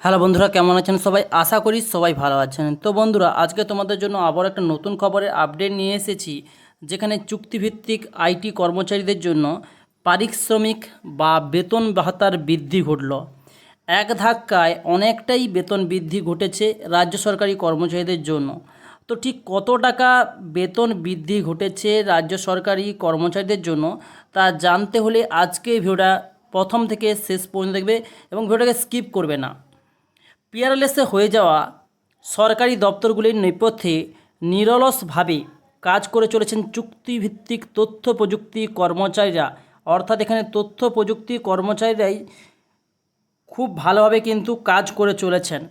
Hello বন্ধুরা, কেমন আছেন সবাই? আশা করি সবাই ভালো আছেন। তো বন্ধুরা, আজকে তোমাদের জন্য আবার একটা নতুন খবরের আপডেট নিয়ে এসেছি, যেখানে চুক্তিভিত্তিক আইটি কর্মচারীদের জন্য পারিশ্রমিক বা বেতন ভাতার বৃদ্ধি ঘটল। এক ধাক্কায় অনেকটাই বেতন বৃদ্ধি ঘটেছে রাজ্য সরকারি কর্মচারীদের জন্য। তো ঠিক কত টাকা বেতন বৃদ্ধি ঘটেছে রাজ্য সরকারি কর্মচারীদের জন্য, তা জানতে হলে আজকে ভিডিওটা প্রথম থেকে শেষ পর্যন্ত দেখবে এবং ভিডিওটাকে স্কিপ করবে না। পিয়ারলেসে হয়ে যাওয়া সরকারি দপ্তরগুলির নেপথ্যে নিরলসভাবে কাজ করে চলেছেন চুক্তিভিত্তিক তথ্য প্রযুক্তি কর্মচারীরা। অর্থাৎ এখানে তথ্য প্রযুক্তি কর্মচারীরাই খুব ভালোভাবে কিন্তু কাজ করে চলেছেন।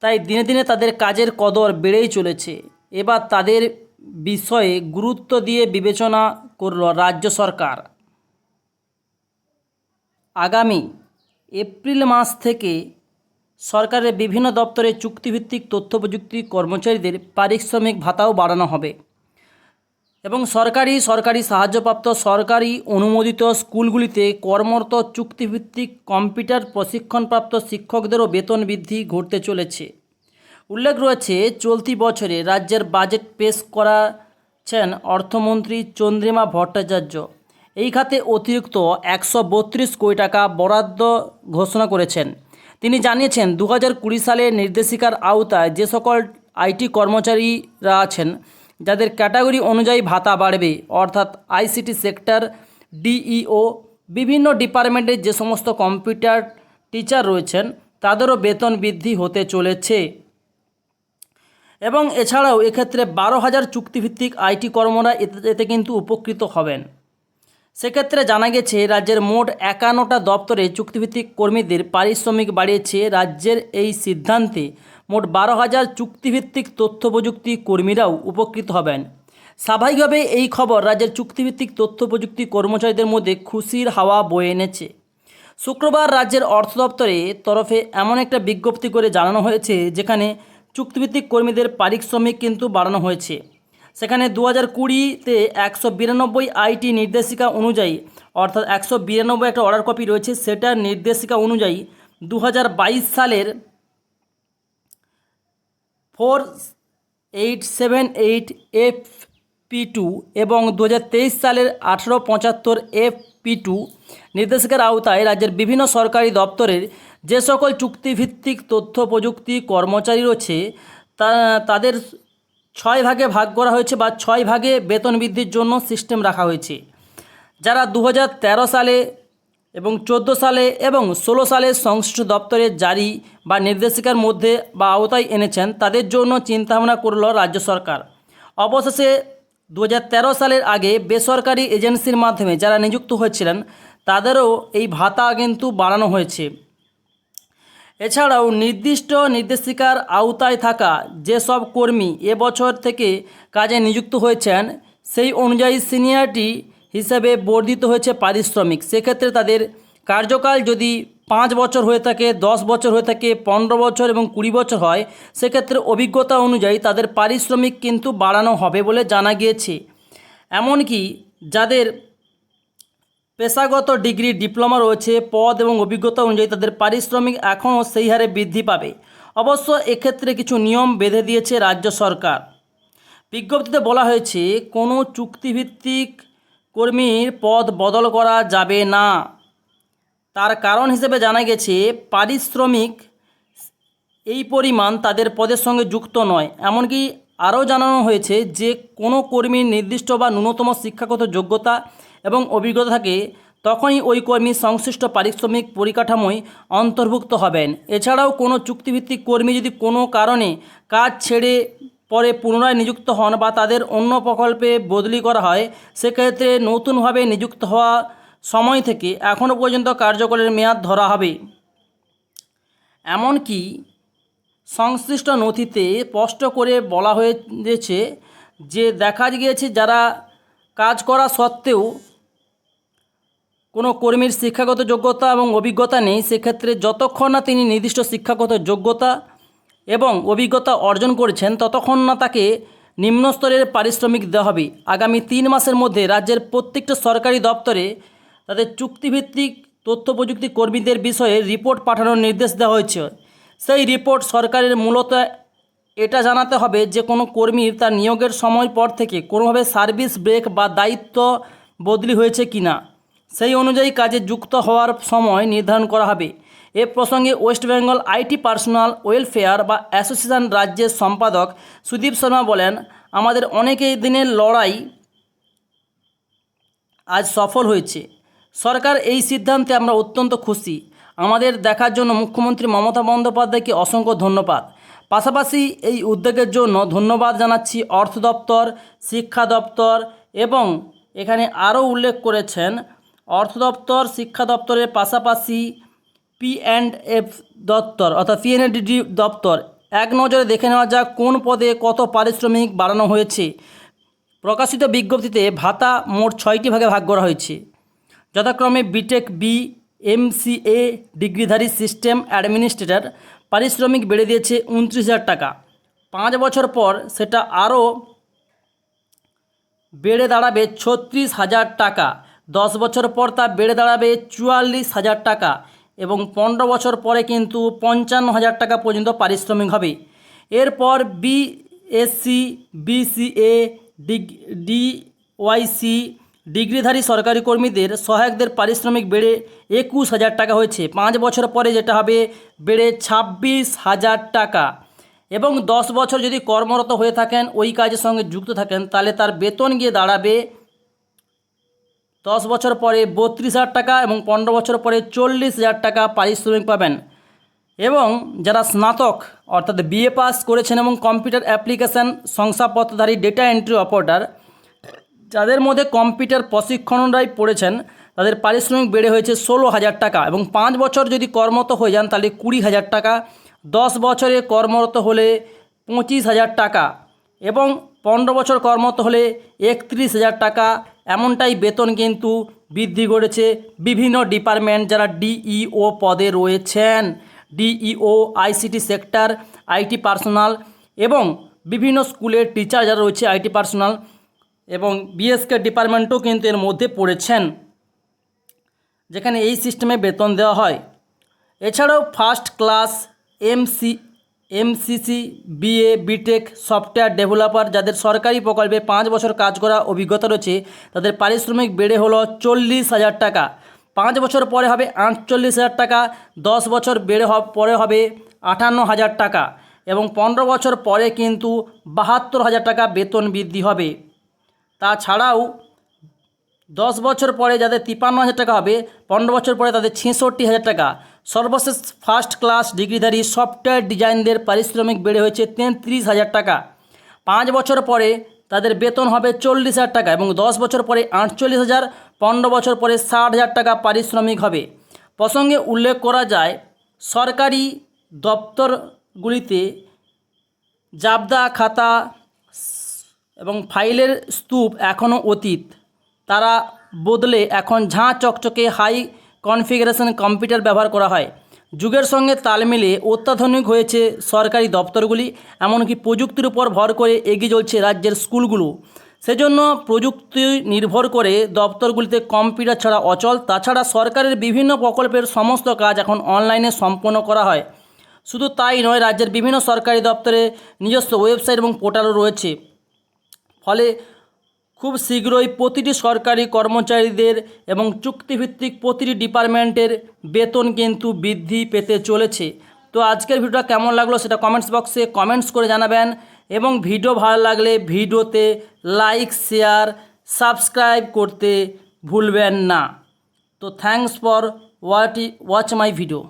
তাই দিনে দিনে তাদের কাজের কদর বেড়েই চলেছে। এবার তাদের বিষয়ে গুরুত্ব দিয়ে বিবেচনা করল রাজ্য সরকার। আগামী এপ্রিল মাস থেকে সরকারের বিভিন্ন দপ্তরে চুক্তিভিত্তিক তথ্য প্রযুক্তি কর্মচারীদের পারিশ্রমিক ভাতাও বাড়ানো হবে। এবং সরকারি সরকারি সাহায্যপ্রাপ্ত, সরকারি অনুমোদিত স্কুলগুলিতে কর্মরত চুক্তিভিত্তিক কম্পিউটার প্রশিক্ষণপ্রাপ্ত শিক্ষকদেরও বেতন বৃদ্ধি ঘটতে চলেছে। উল্লেখ রয়েছে, চলতি বছরে রাজ্যের বাজেট পেশ করাছেন অর্থমন্ত্রী চন্দ্রিমা ভট্টাচার্য। এই খাতে অতিরিক্ত একশো বত্রিশ কোটি টাকা বরাদ্দ ঘোষণা করেছেন। তিনি জানিয়েছেন দু হাজার কুড়ি সালের নির্দেশিকার আওতায় যে সকল আইটি কর্মচারীরা আছেন, যাদের ক্যাটাগরি অনুযায়ী ভাতা বাড়বে, অর্থাৎ আইসিটি সেক্টর, ডিইও, বিভিন্ন ডিপার্টমেন্টের যে সমস্ত কম্পিউটার টিচার রয়েছেন, তাদেরও বেতন বৃদ্ধি হতে চলেছে। এবং এছাড়াও এক্ষেত্রে বারো হাজার চুক্তিভিত্তিক আইটি কর্মরা এতে কিন্তু উপকৃত হবেন। সেক্ষেত্রে জানা গেছে, রাজ্যের মোট একান্নটা দপ্তরে চুক্তিভিত্তিক কর্মীদের পারিশ্রমিক বাড়িয়েছে রাজ্যের এই সিদ্ধান্তে মোট বারো হাজার চুক্তিভিত্তিক তথ্য প্রযুক্তি কর্মীরাও উপকৃত হবেন। স্বাভাবিকভাবে এই খবর রাজ্যের চুক্তিভিত্তিক তথ্য প্রযুক্তি কর্মচারীদের মধ্যে খুশির হাওয়া বয়ে এনেছে। শুক্রবার রাজ্যের অর্থ দপ্তরে তরফে এমন একটা বিজ্ঞপ্তি করে জানানো হয়েছে, যেখানে চুক্তিভিত্তিক কর্মীদের পারিশ্রমিক কিন্তু বাড়ানো হয়েছে। সেখানে দু হাজার কুড়িতে একশো বিরানব্বই আইটি নির্দেশিকা অনুযায়ী, অর্থাৎ একশো বিরানব্বই একটা অর্ডার কপি রয়েছে সেটার নির্দেশিকা অনুযায়ী দু হাজার বাইশ সালের four eight seven eight F P two এবং দু হাজার তেইশ সালের আঠেরো পঁচাত্তর এফ পি টু নির্দেশিকার আওতায় রাজ্যের বিভিন্ন সরকারি দপ্তরের যে সকল চুক্তিভিত্তিক তথ্য প্রযুক্তি কর্মচারী রয়েছে, তা তাদের ছয় ভাগে ভাগ করা হয়েছে বা ছয় ভাগে বেতন বৃদ্ধির জন্য সিস্টেম রাখা হয়েছে। যারা দু হাজার তেরো সালে এবং চোদ্দ সালে এবং ষোলো সালে সংশ্লিষ্ট দপ্তরের জারি বা নির্দেশিকার মধ্যে বা আওতায় এনেছেন, তাদের জন্য চিন্তাভাবনা করল রাজ্য সরকার। অবশেষে দু হাজার তেরো সালের আগে বেসরকারি এজেন্সির মাধ্যমে যারা নিযুক্ত হয়েছিলেন, তাদেরও এই ভাতা কিন্তু বাড়ানো হয়েছে। এছাড়াও নির্দিষ্ট নির্দেশিকার আওতায় থাকা যেসব কর্মী এবছর থেকে কাজে নিযুক্ত হয়েছেন, সেই অনুযায়ী সিনিয়রিটি হিসেবে বর্ধিত হয়েছে পারিশ্রমিক। সেক্ষেত্রে তাদের কার্যকাল যদি পাঁচ বছর হয়ে থাকে, দশ বছর হয়ে থাকে, পনেরো বছর এবং কুড়ি বছর হয়, সেক্ষেত্রে অভিজ্ঞতা অনুযায়ী তাদের পারিশ্রমিক কিন্তু বাড়ানো হবে বলে জানা গিয়েছে। এমনকি যাদের পেশাগত ডিগ্রি, ডিপ্লোমা রয়েছে, পদ এবং অভিজ্ঞতা অনুযায়ী তাদের পারিশ্রমিক এখনও সেই হারে বৃদ্ধি পাবে। অবশ্য এক্ষেত্রে কিছু নিয়ম বেঁধে দিয়েছে রাজ্য সরকার। বিজ্ঞপ্তিতে বলা হয়েছে, কোনো চুক্তিভিত্তিক কর্মীর পদ বদল করা যাবে না। তার কারণ হিসেবে জানা গেছে, পারিশ্রমিক এই পরিমাণ তাদের পদের সঙ্গে যুক্ত নয়। এমনকি আরও জানানো হয়েছে যে, কোনো কর্মীর নির্দিষ্ট বা ন্যূনতম শিক্ষাগত যোগ্যতা এবং অভিজ্ঞতা থাকে, তখনই ওই কর্মী সংশ্লিষ্ট পারিশ্রমিক পরিকাঠামোয় অন্তর্ভুক্ত হবেন। এছাড়াও কোনো চুক্তিভিত্তিক কর্মী যদি কোনো কারণে কাজ ছেড়ে পরে পুনরায় নিযুক্ত হন বা তাদের অন্য প্রকল্পে বদলি করা হয়, সেক্ষেত্রে নতুনভাবে নিযুক্ত হওয়া সময় থেকে এখনও পর্যন্ত কার্যকরের মেয়াদ ধরা হবে। এমনকি সংশ্লিষ্ট নথিতে স্পষ্ট করে বলা হয়েছে যে দেখা গিয়েছে যারা কাজ করা সত্ত্বেও কোনো কর্মীর শিক্ষাগত যোগ্যতা এবং অভিজ্ঞতা নেই, সেক্ষেত্রে যতক্ষণ না তিনি নির্দিষ্ট শিক্ষাগত যোগ্যতা এবং অভিজ্ঞতা অর্জন করেছেন, ততক্ষণ না তাকে নিম্নস্তরের পারিশ্রমিক দেওয়া হবে। আগামী তিন মাসের মধ্যে রাজ্যের প্রত্যেকটা সরকারি দপ্তরে তাদের চুক্তিভিত্তিক তথ্য প্রযুক্তি কর্মীদের বিষয়ে রিপোর্ট পাঠানোর নির্দেশ দেওয়া হয়েছে। সেই রিপোর্ট সরকারের মূলত এটা জানাতে হবে যে, কোনো কর্মীর তার নিয়োগের সময় পর থেকে কোনোভাবে সার্ভিস ব্রেক বা দায়িত্ব বদলি হয়েছে কি না সেই অনুযায়ী কাজে যুক্ত হওয়ার সময় নির্ধারণ করা হবে। এ প্রসঙ্গে West Bengal IT personnel welfare বা অ্যাসোসিয়েশন রাজ্যের সম্পাদক সুদীপ শর্মা বলেন, আমাদের অনেকেই দিনের লড়াই আজ সফল হয়েছে। সরকার এই সিদ্ধান্তে আমরা অত্যন্ত খুশি। আমাদের দেখার জন্য মুখ্যমন্ত্রী মমতা বন্দ্যোপাধ্যায়কে অসংখ্য ধন্যবাদ। পাশাপাশি এই উদ্যোগের জন্য ধন্যবাদ জানাচ্ছি অর্থ দপ্তর, শিক্ষা দপ্তর এবং এখানে আরও উল্লেখ করেছেন অর্থ দপ্তর শিক্ষা দপ্তরের পাশাপাশি পি অ্যান্ড এফ দপ্তর, অর্থাৎ পিএনএডিডি দপ্তর। এক নজরে দেখে নেওয়া যাক কোন পদে কত পারিশ্রমিক বাড়ানো হয়েছে। প্রকাশিত বিজ্ঞপ্তিতে ভাতা মোট ছয়টি ভাগে ভাগ করা হয়েছে। যথাক্রমে বিটেক বি এমসিএ ডিগ্রিধারী সিস্টেম অ্যাডমিনিস্ট্রেটর, পারিশ্রমিক বেড়ে দিয়েছে উনত্রিশ হাজার টাকা। পাঁচ বছর পর সেটা আরও বেড়ে দাঁড়াবে ছত্রিশ হাজার টাকা। দশ বছর পর তা বেড়ে দাঁড়াবে চুয়াল্লিশ হাজার টাকা এবং পনেরো বছর পরে কিন্তু পঞ্চান্ন হাজার টাকা পর্যন্ত পারিশ্রমিক হবে। এরপর বিএসসি বিসিএ ডিওয়াইসি ডিগ্রিধারী সরকারি কর্মীদের সহায়কদের পারিশ্রমিক বেড়ে একুশ হাজার টাকা হয়েছে। পাঁচ বছর পরে যেটা হবে, বেড়ে ছাব্বিশ হাজার টাকা। এবং দশ বছর যদি কর্মরত হয়ে থাকেন, ওই কাজের সঙ্গে যুক্ত থাকেন, তাহলে তার বেতন গিয়ে দাঁড়াবে দশ বছর পরে বত্রিশ হাজার টাকা এবং পনেরো বছর পরে চল্লিশ হাজার টাকা পারিশ্রমিক পাবেন। এবং যারা স্নাতক, অর্থাৎ বিএ পাস করেছেন এবং কম্পিউটার অ্যাপ্লিকেশান শংসাপত্রধারী ডেটা এন্ট্রি অপারেটর যাদের মধ্যে কম্পিউটার প্রশিক্ষণরাই পড়েছেন, তাদের পারিশ্রমিক বেড়ে হয়েছে ষোলো হাজার টাকা এবং পাঁচ বছর যদি কর্মরত হয়ে যান, তাহলে কুড়ি হাজার টাকা। দশ বছরে কর্মরত হলে পঁচিশ হাজার টাকা এবং পনেরো বছর কর্মরত হলে একত্রিশ হাজার টাকা। এমনটাই বেতন কিন্তু বৃদ্ধি করেছে বিভিন্ন ডিপার্টমেন্ট যারা ডিইও পদে রয়েছেন। DEO, ICT sector, IT personnel এবং বিভিন্ন স্কুলের টিচার যারা রয়েছে, আইটি পার্সোনাল এবং বিএসকে ডিপার্টমেন্টও কিন্তু এর মধ্যে পড়েছেন। যেখানে এই সিস্টেমে বেতন দেওয়া হয়। এছাড়াও first class, MC MCC, BA, BTech, software developer যাদের সরকারি প্রকল্পে পাঁচ বছর কাজ করা অভিজ্ঞতা রয়েছে, তাদের পারিশ্রমিক বেড়ে হলো চল্লিশ হাজার টাকা। পাঁচ বছর পরে হবে আটচল্লিশ হাজার টাকা, দশ বছর বেড়ে পরে হবে আটান্ন হাজার টাকা এবং পনেরো বছর পরে কিন্তু বাহাত্তর হাজার টাকা বেতন বৃদ্ধি হবে। তাছাড়াও দশ বছর পরে যাদের তিপ্পান্ন হাজার টাকা হবে, পনেরো বছর পরে তাদের ছেষট্টি হাজার টাকা সর্বশেষ ফার্স্ট ক্লাস ডিগ্রিধারী সফটওয়্যার ডিজাইনদের পারিশ্রমিক বেড়ে হয়েছে তেত্রিশ হাজার টাকা। পাঁচ বছর পরে তাদের বেতন হবে চল্লিশ হাজার টাকা এবং দশ বছর পরে আটচল্লিশ হাজার, পনেরো বছর পরে ষাট হাজার টাকা পারিশ্রমিক হবে। প্রসঙ্গে উল্লেখ করা যায়, সরকারি দপ্তরগুলিতে জাবদা খাতা এবং ফাইলের স্তূপ এখনও অতীত। তারা বদলে এখন ঝাঁ চকচকে হাই কনফিগারেশন কম্পিউটার ব্যবহার করা হয়। যুগের সঙ্গে তাল মিলিয়ে অত্যাধুনিক হয়েছে সরকারি দপ্তরগুলি, এমনকি প্রযুক্তির উপর ভর করে এগিয়ে চলছে রাজ্যের স্কুলগুলো। সেজন্য প্রযুক্তি নির্ভর করে দপ্তরগুলিতে কম্পিউটার ছাড়া অচল, তাছাড়া সরকারের বিভিন্ন প্রকল্পের সমস্ত কাজ এখন অনলাইনে সম্পন্ন করা হয়। শুধু তাই নয়, রাজ্যের বিভিন্ন সরকারি দপ্তরে নিজস্ব ওয়েবসাইট এবং পোর্টালও রয়েছে। ফলে খুব শীঘ্রই প্রতিটি সরকারি কর্মচারীদের এবং চুক্তিভিত্তিক প্রতিটি ডিপার্টমেন্টের বেতন কিন্তু বৃদ্ধি পেতে চলেছে। তো আজকের ভিডিওটা কেমন লাগল সেটা কমেন্টস বক্সে কমেন্টস করে জানাবেন এবং ভিডিও ভালো লাগলে ভিডিওতে লাইক শেয়ার সাবস্ক্রাইব করতে ভুলবেন না। তো থ্যাংকস ফর ওয়াটি ওয়াচ মাই ভিডিও